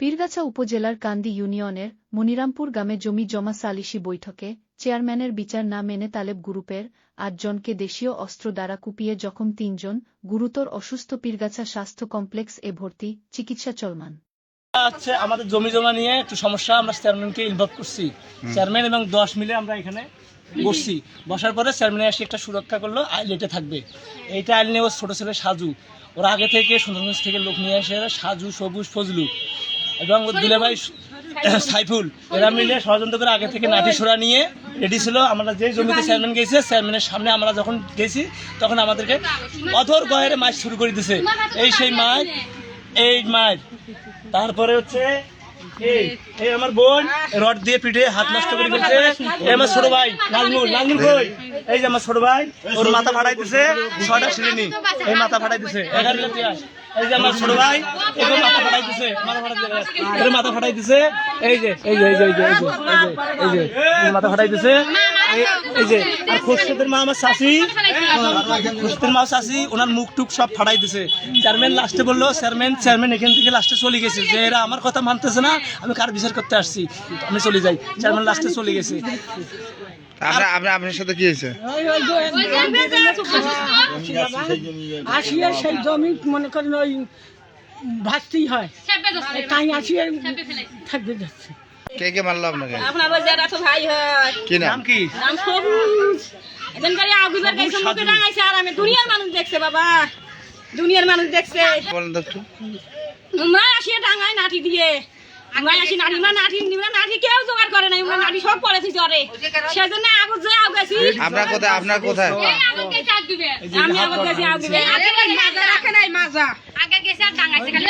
পীরগাছা উপজেলার কান্দি ইউনিয়নের মনিরামপুর গ্রামে জমি জমা সালিশি বৈঠকে চেয়ারম্যানের বিচার না মেনে তালেব গ্রুপের আটজনকে দেশীয় অস্ত্র দ্বারা কুপিয়ে জখম তিনজন গুরুতর অসুস্থ পীরগাছা স্বাস্থ্য কমপ্লেক্স এ ভর্তি চিকিৎসা চলমান। হচ্ছে আমাদের জমি জমা নিয়ে একটু সমস্যা আমরা চেয়ারম্যানকে ইনভলভ করছি। চেয়ারম্যান এবং দশ মিলে আমরা এখানে বসছি। বসার পরে চেয়ারম্যান এসে একটা সুরক্ষা করল আইল এটা থাকবে। এইটা আইল নিয়ে ওর ছোটো ছেলে সাজু। ওরা আগে থেকে সুন্দরগঞ্জ থেকে লোক নিয়ে এসে সাজু সবুজ ফজলু। এবং ওর দুলে ভাই সাইফুল। এরা মিলে ষড়যন্ত্র করে আগে থেকে নাটি সোরা নিয়ে রেডি ছিল। আমরা যে জমিতে চেয়ারম্যান গেছে চেয়ারম্যানের সামনে আমরা যখন গেছি তখন আমাদেরকে অধর গয়ের মাছ শুরু করে দিছে। এই সেই মাছ এই মাছ। তারপরে হচ্ছে এই এই আমার বোন রড দিয়ে পিঠে হাত নষ্ট করে ফেলছে এই আমার ছোট ভাই নাজমুল নাজমুল কই? এই যে আমার ছোট ভাই ওর মাথা ফাটাই দিছে ছয়টা শ্রেণি এই মাথা ফাটাই দিছে এগারো এই যে আমার ছোট ভাই এগুলো মাথা ফাটাই দিছে। মাথা ফাটাই দিছে। এই যে এই যে এই যে এই যে এই যে মাথা ফাটাই দিছে। এই যে আর মা আমার শাশি। মা শাশি ওনার মুখ টুক সব ফাটাই দিছে। চেয়ারম্যান লাস্টে বলল চেয়ারম্যান চেয়ারম্যান এখান থেকে লাস্টে চলে গেছে। যে এরা আমার কথা মানতেছে না আমি কার বিচার করতে আসছি? আমি চলে যাই। চেয়ারম্যান লাস্টে চলে গেছে। আপনার সাথে কি হয়েছে? আসিয়া সেই জমি মনে করেন ওই ভাসতেই হয়। তাই থাকবে যাচ্ছে। কে কে মারলো আপনাকে? আপনার যারা তো ভাই হয়। কি নাম? কি? নাম সবুজ। এখানকার আগুবার গাইছে মুখে ডাঙাইছে আর আমি দুনিয়ার মানুষ দেখছে বাবা। দুনিয়ার মানুষ দেখছে। বলেন ডাঙায় নাঠি দিয়ে। আমরা আসি মা নাঠি নিবা নাঠি কেউ জোগাড় করে নাই আমরা নাঠি সব পড়েছি জ্বরে। সেজন্য আগুন যে আগাছি আপনার কোথায় আপনার কোথায়? আমি আগুন গেছি আগুন মাজা রাখে নাই মাজা আগে গেছে আর ডাঙাইছে খালি।